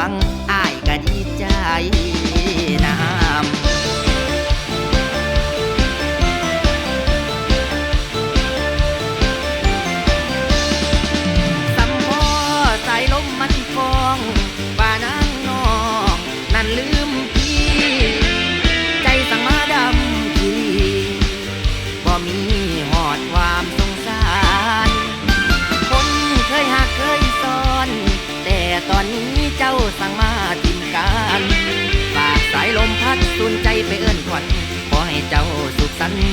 茫。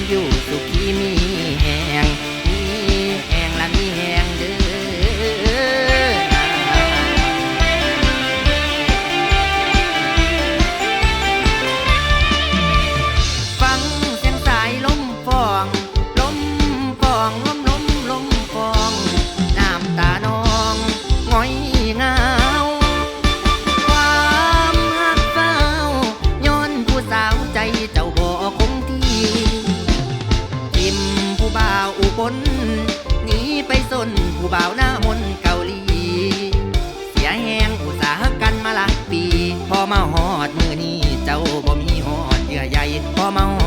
อยู่สุขีมี ปนหนีไปสนผู้บ่าวหน้ามนเกาหลี เสียแหงอุตสาหกันมาหลายปี พอมาหอดมือนี้เจ้าบ่มีหอดเยื่อใยพอมาหอ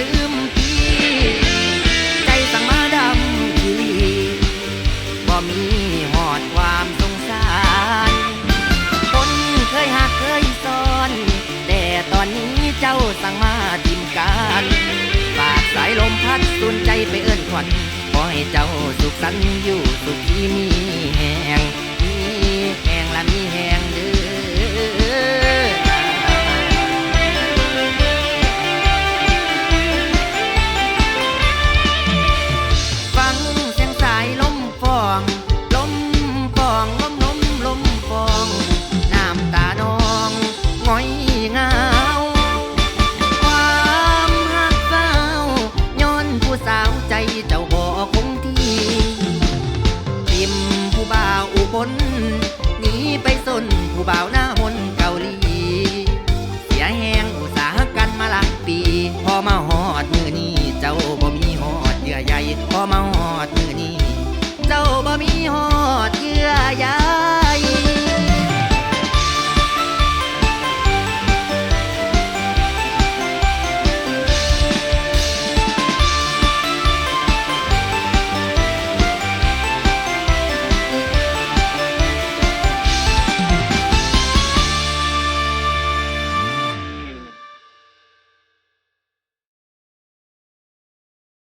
ลืมพี่ ใจสั่งมาดำคีรีบ่มีหอดความสงสาร คนเคยหักเคยซ้อน แต่ตอนนี้เจ้าสั่งมาดิมการฝากสายลมพัดสุนใจไปเอื้อนขวัญขอให้เจ้าสุขสันต์อยู่สุขที่มีแหงมีแหงและมีแหง